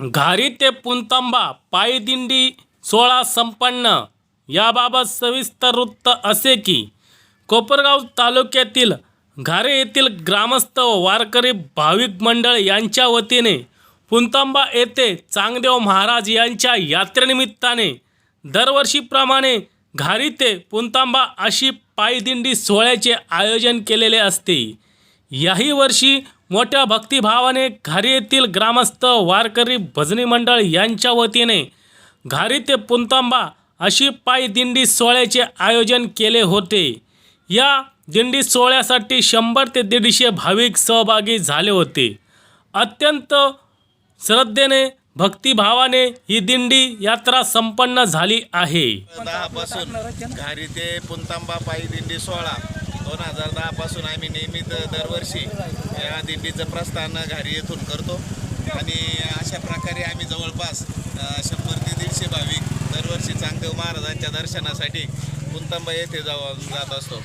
घारी ते पुंतांबा पायदिंडी सोहळा संपन्न. याबाबत सविस्तर वृत्त असे की कोपरगाव तालुक्यातील घारे येथील ग्रामस्थ वारकरी भाविक मंडळ यांच्या वतीने पुंतांबा येथे चांगदेव महाराज यांच्या यात्रेनिमित्ताने दरवर्षीप्रमाणे घारी ते पुंतांबा अशी पायदिंडी सोहळ्याचे आयोजन केलेले असते. याही वर्षी मोठ्या भक्तिभावाने घारी येथील ग्रामस्थ वारकरी भजनी मंडळ यांच्या वतीने घारी ते पुंतांबा अशी पायदिंडी सोहळ्याचे आयोजन केले होते. या दिंडी सोहळ्यासाठी शंभर ते दीडशे भाविक सहभागी झाले होते. अत्यंत श्रद्धेने भक्तिभावाने ही दिंडी यात्रा संपन्न झाली आहे. दहा पासून घारी ते पुंतांबा पायी दिंडी सोहळा. दोन हजार दहापासून आम्ही नियमित दरवर्षी या दिंडीचं प्रस्थान घारी येथून करतो. आणि अशा प्रकारे आम्ही जवळपास शंभर ते दीडशे भाविक दरवर्षी चांगदेव महाराजांच्या दर्शनासाठी कुंतंबा येथे जाऊ जात असतो.